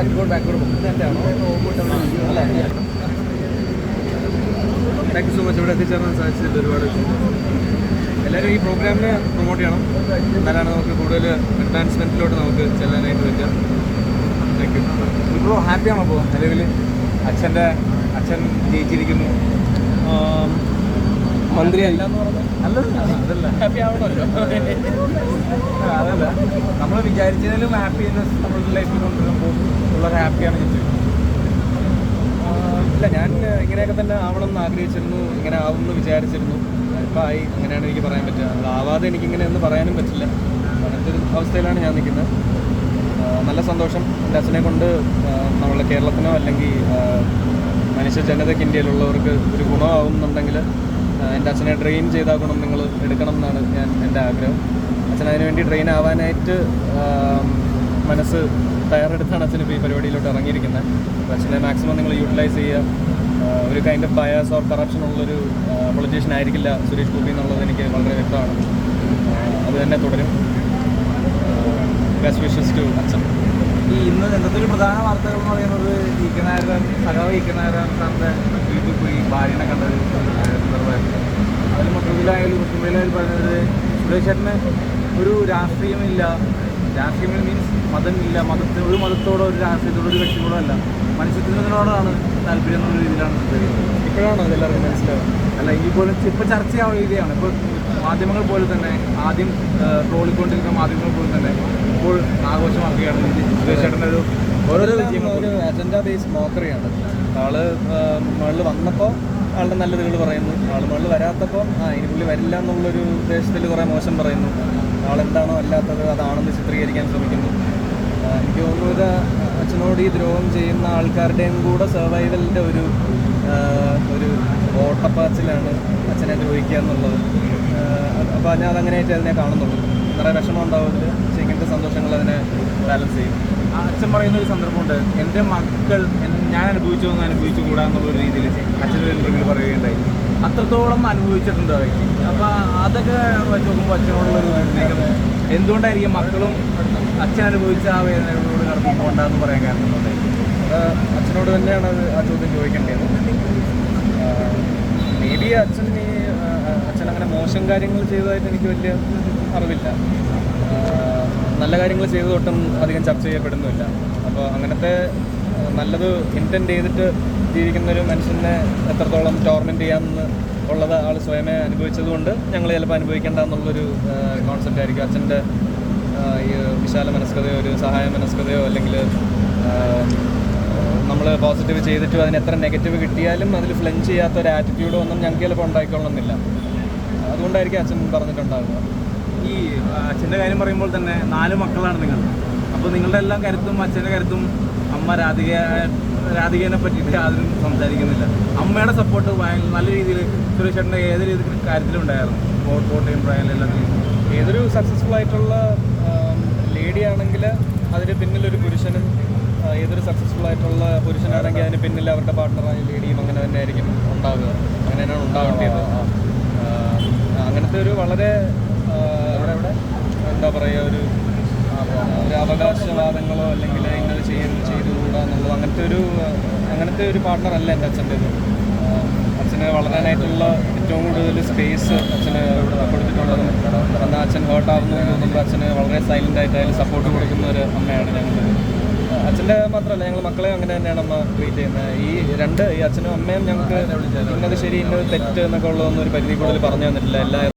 Backboard backboard thank you so much ഇവിടെ എത്തിച്ചേരാൻ സാധിച്ചതിൽ ഒരുപാട് എല്ലാവരും ഈ പ്രോഗ്രാമിനെ പ്രൊമോട്ട് ചെയ്യണം. എന്നാലാണ് നമുക്ക് കൂടുതൽ അഡ്വാൻസ്മെന്റിലോട്ട് നമുക്ക് ചെല്ലാനായിട്ട് പറ്റുക. താങ്ക് യു ഇപ്പോൾ ഹാപ്പിയാണോ അപ്പോൾ നിലവിൽ അച്ഛന്റെ അച്ഛൻ ജയിച്ചിരിക്കുന്നു. മന്ത്രി അല്ല അതല്ല. നമ്മൾ വിചാരിച്ചതിലും ഹാപ്പിനെസ് നമ്മളുടെ ലൈഫിൽ കൊണ്ടുവരുമ്പോൾ ഉള്ള ഹാപ്പിയാണ് ചോദിച്ചത് ഇല്ല ഞാൻ ഇങ്ങനെയൊക്കെ തന്നെ ആവണം എന്ന് ആഗ്രഹിച്ചിരുന്നു. ഇങ്ങനെ ആവുമെന്ന് വിചാരിച്ചിരുന്നു. ഇപ്പം ആയി. അങ്ങനെയാണ് എനിക്ക് പറയാൻ പറ്റുക. അതാവാതെ എനിക്കിങ്ങനെ എന്ന് പറയാനും പറ്റില്ല. അങ്ങനത്തെ ഒരു അവസ്ഥയിലാണ് ഞാൻ നിൽക്കുന്നത്. നല്ല സന്തോഷം എന്റെ അച്ഛനെ കൊണ്ട് ആ, നമ്മളെ കേരളത്തിനോ അല്ലെങ്കിൽ മനുഷ്യ ജനതയ്ക്ക് ഇന്ത്യയിലുള്ളവർക്ക് ഒരു ഗുണമാവുന്നുണ്ടെങ്കിൽ എന്റെ അച്ഛനെ ട്രെയിൻ ചെയ്ത ഗുണം നിങ്ങൾ എടുക്കണം എന്നാണ് ഞാൻ എന്റെ ആഗ്രഹം. അച്ഛൻ അതിനുവേണ്ടി ട്രെയിൻ ആവാനായിട്ട് മനസ്സ് തയ്യാറെടുത്താണ് അച്ഛൻ ഇപ്പോൾ ഈ പരിപാടിയിലോട്ട് ഇറങ്ങിയിരിക്കുന്നത്. അപ്പോൾ അച്ഛനെ മാക്സിമം നിങ്ങൾ യൂട്ടിലൈസ് ചെയ്യുക. ഒരു kind of bias or corruption ഉള്ളൊരു പൊളിറ്റീഷ്യൻ ആയിരിക്കില്ല സുരേഷ് ഗോപി എന്നുള്ളത് എനിക്ക് വളരെ വ്യക്തമാണ്. അത് തന്നെ തുടരും. ബെസ്റ്റ് വിഷസ് ടു അച്ഛൻ. ഈ ഇന്ന് ഒരു പ്രധാന വാർത്തകൾ എന്ന് പറയുന്നത് ഈക്കനായരൻ സഖാവ് ഈക്കനായരൻ സാറിന്റെ വീട്ടിൽ പോയി ഭാര്യനെ കണ്ടത് സന്ദർഭമായിരുന്നു അതിൽ മൊത്തത്തിലായാലും മുസ്ലിമിലായാലും പറഞ്ഞത് സുരേഷ് ചേട്ടന് ഒരു രാഷ്ട്രീയമില്ല. രാഷ്ട്രീയം മീൻസ് മതമില്ല. മതത്തിന് ഒരു മതത്തോടോ ഒരു രാഷ്ട്രീയത്തോടോ ഒരു കക്ഷിയോടോ അല്ല. മനുഷ്യത്തിനോടാണ് താല്പര്യം എന്നുള്ള രീതിയിലാണ് ഇപ്പോഴാണ് അതെല്ലാവർക്കും മനസ്സിലാവുന്നത് അല്ല ഈ പോലെ ഇപ്പോൾ ചർച്ചയാവുന്ന രീതിയാണ്. ഇപ്പോൾ മാധ്യമങ്ങൾ പോലെ തന്നെ ആദ്യം ട്രോളിക്കൊണ്ടിരിക്കുന്ന മാധ്യമങ്ങൾ പോലെ തന്നെ ഇപ്പോൾ ആഘോഷമാക്കുകയാണ് സുരേഷ് ചേട്ടന്റെ ഒരു ഓരോരോ വിജയം ഒരു അജണ്ട ബേസ്ഡ് മോക്കറിയാണ് ആൾ മുകളിൽ വന്നപ്പോൾ ആളുടെ നല്ല ഇതുകൾ പറയുന്നു ആൾ മുകളിൽ വരാത്തപ്പോൾ ആ ഇനി പുള്ളി വരില്ല എന്നുള്ളൊരു ഉദ്ദേശത്തിൽ കുറേ മോശം പറയുന്നു ആളെന്താണോ അല്ലാത്തത് അതാണെന്ന് ചിത്രീകരിക്കാൻ ശ്രമിക്കുന്നു എനിക്ക് തോന്നുന്നു അച്ഛനോട് ഈ ദ്രോഹം ചെയ്യുന്ന ആൾക്കാരുടെയും കൂടെ സർവൈവലിന്റെ ഒരു ഒരു ഓട്ടപ്പാച്ചിലാണ് അച്ഛനെ ദ്രോഹിക്കുക എന്നുള്ളത് അപ്പോൾ ഞാൻ അതങ്ങനെയായിട്ട് അതിനെ കാണുന്നുള്ളൂ നിറയെ വിഷമം ഉണ്ടാവും അതിൽ പക്ഷേ ഇങ്ങനത്തെ സന്തോഷങ്ങൾ അതിനെ ബാലൻസ് ചെയ്യും. അച്ഛൻ പറയുന്ന ഒരു സന്ദർഭമുണ്ട് എന്റെ മക്കൾ ഞാൻ അനുഭവിച്ചതൊന്നും അനുഭവിച്ചു കൂടാ എന്നുള്ള രീതിയിൽ അച്ഛനൊരു ഇന്റർവ്യൂവിൽ പറയുകയുണ്ടായി. അത്രത്തോളം അനുഭവിച്ചിട്ടുണ്ട് വ്യക്തി. അപ്പോൾ അതൊക്കെ വെച്ച് നോക്കുമ്പോൾ അച്ഛനോടുള്ള ഒരു സ്നേഹം. എന്തുകൊണ്ടായിരിക്കും മക്കളും അച്ഛൻ അനുഭവിച്ച ആ വേദനകളോട് കടന്നു പോകണ്ടെന്ന് പറയാൻ കാരണം അച്ഛനോട് തന്നെയാണ് ആ ചോദ്യം ചോദിക്കേണ്ടത്. മേ ബി അച്ഛൻ ഈ അച്ഛൻ അങ്ങനെ മോശം കാര്യങ്ങൾ ചെയ്തതായിട്ട് എനിക്ക് വലിയ അറിവില്ല. നല്ല കാര്യങ്ങൾ ചെയ്തതൊട്ടും അധികം ചർച്ച ചെയ്യപ്പെടുന്നില്ല അപ്പോൾ അങ്ങനത്തെ നല്ലത് ഇന്റന്റ് ചെയ്തിട്ട് ജീവിക്കുന്ന ഒരു മനുഷ്യനെ എത്രത്തോളം ടോർമെന്റ് ചെയ്യാമെന്ന് ഉള്ളത് ആൾ സ്വയമേ അനുഭവിച്ചതുകൊണ്ട് ഞങ്ങൾ ചിലപ്പോൾ അനുഭവിക്കേണ്ട എന്നുള്ളൊരു കോൺസെപ്റ്റ് ആയിരിക്കും. അച്ഛന്റെ ഈ വിശാല മനസ്കതയോ ഒരു സഹായ മനസ്കതയോ അല്ലെങ്കിൽ നമ്മൾ പോസിറ്റീവ് ചെയ്തിട്ടും അതിന് എത്ര നെഗറ്റീവ് കിട്ടിയാലും അതിൽ ഫ്ലഞ്ച് ചെയ്യാത്ത ഒരു ആറ്റിറ്റ്യൂഡോ ഒന്നും ഞങ്ങൾക്ക് ചിലപ്പോൾ ഉണ്ടായിക്കൊള്ളണമെന്നില്ല. അതുകൊണ്ടായിരിക്കും അച്ഛൻ പറഞ്ഞിട്ടുണ്ടാവുക. ഈ അച്ഛന്റെ കാര്യം പറയുമ്പോൾ തന്നെ നാല് മക്കളാണ് നിങ്ങൾ. അപ്പോൾ നിങ്ങളുടെ എല്ലാം കരുത്തും അച്ഛന്റെ കരുത്തും അമ്മ രാധിക രാധികേനെ പറ്റിയിട്ട് ആരും സംസാരിക്കുന്നില്ല. അമ്മയുടെ സപ്പോർട്ട് നല്ല രീതിയിൽ സുരേഷ് ചേട്ടന്റെ ഏത് രീതിയിൽ കാര്യത്തിലും ഉണ്ടായിരുന്നു. കോ- കോട്ടയം പ്രായം എല്ലാത്തിലും ഏതൊരു സക്സസ്ഫുൾ ആയിട്ടുള്ള ലേഡി ആണെങ്കിൽ അതിന് പിന്നിലൊരു പുരുഷനും ഏതൊരു സക്സസ്ഫുൾ ആയിട്ടുള്ള പുരുഷനാണെങ്കിൽ അതിന് പിന്നിൽ അവരുടെ പാർട്ട്ണറായ ലേഡിയും അങ്ങനെ തന്നെ ആയിരിക്കും ഉണ്ടാവുക. അങ്ങനെയാണ് തന്നെയാണ് ഉണ്ടാവേണ്ടത് അങ്ങനത്തെ ഒരു വളരെ എന്താ പറയുക ഒരു ഒരു അവകാശവാദങ്ങളോ അല്ലെങ്കിൽ ഇങ്ങനെ ചെയ്യുന്നു ചെയ്തുകൂടാ എന്നുള്ളത് അങ്ങനത്തെ ഒരു അങ്ങനത്തെ ഒരു പാർട്ട്ണർ അല്ല എന്റെ അച്ഛന്റെത് അച്ഛന് വളരാനായിട്ടുള്ള ഏറ്റവും കൂടുതൽ സ്പേസ് അച്ഛന് കൊടുത്തിട്ടുള്ളതും. എന്നാൽ അച്ഛൻ ഹേർട്ടാവുന്നു തോന്നുമ്പോൾ അച്ഛന് വളരെ സൈലന്റ് ആയിട്ട് അതിൽ സപ്പോർട്ട് കൊടുക്കുന്ന ഒരു അമ്മയാണ് ഞങ്ങൾ അച്ഛന്റെ മാത്രമല്ല ഞങ്ങൾ മക്കളെ അങ്ങനെ തന്നെയാണ് അമ്മ ട്രീറ്റ് ചെയ്യുന്നത്. ഈ രണ്ട് ഈ അച്ഛനും അമ്മയും ഞങ്ങൾക്ക് ഇന്നത് ശരി ഇന്നത് തെറ്റ് എന്നൊക്കെ ഉള്ളതൊന്നും ഒരു പരിധി കൂടുതൽ പറഞ്ഞു തന്നിട്ടില്ല. എല്ലാ